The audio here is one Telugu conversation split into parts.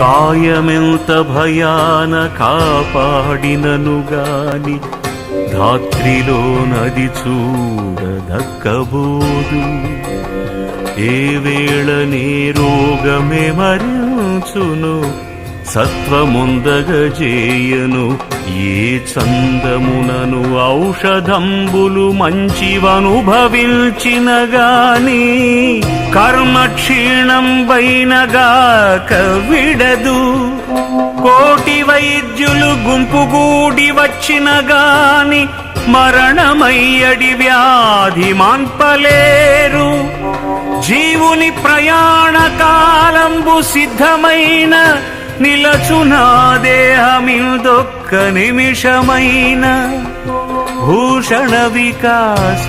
కాయమెంత భయాన కాపాడిననుగాని ధాత్రిలో నది చూడదక్కబోదు ఏ వేళ నీ రోగమే మరించును సత్వముందగజేయను. ఏ చందమునను ఔషధంబులు మంచివనుభవించిన గాని కర్మ క్షీణం వైనగాక విడదు కోటి వైద్యులు గుంపుగూడి వచ్చిన గాని మరణమయ్యడి వ్యాధి మాన్పలేరు. జీవుని ప్రయాణ కాలంబు సిద్ధమైన నిలచునా దేహమిదొక్క నిమిషమైన భూషణ వికాస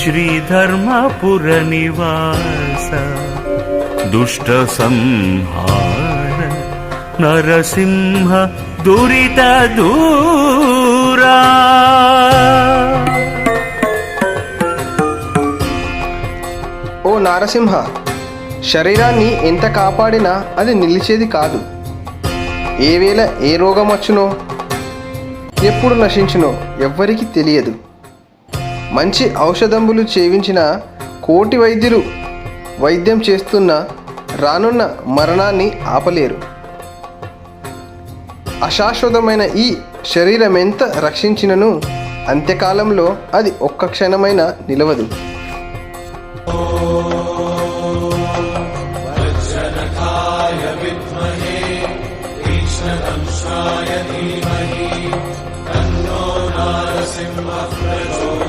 శ్రీధర్మపుర నివాస. దుష్ట సంహార నరసింహ దురిత దూరా. ఓ నారసింహ శరీరాన్ని ఎంత కాపాడినా అది నిలిచేది కాదు. ఏ వేళ ఏ రోగం వచ్చునో ఎప్పుడు నశించునో ఎవ్వరికీ తెలియదు. మంచి ఔషధంబులు చేయించిన కోటి వైద్యులు వైద్యం చేస్తున్న రానున్న మరణాన్ని ఆపలేరు. అశాశ్వతమైన ఈ శరీరం ఎంత రక్షించినను అంత్యకాలంలో అది ఒక్క క్షణమైన నిలవదు. प्रचोदयात्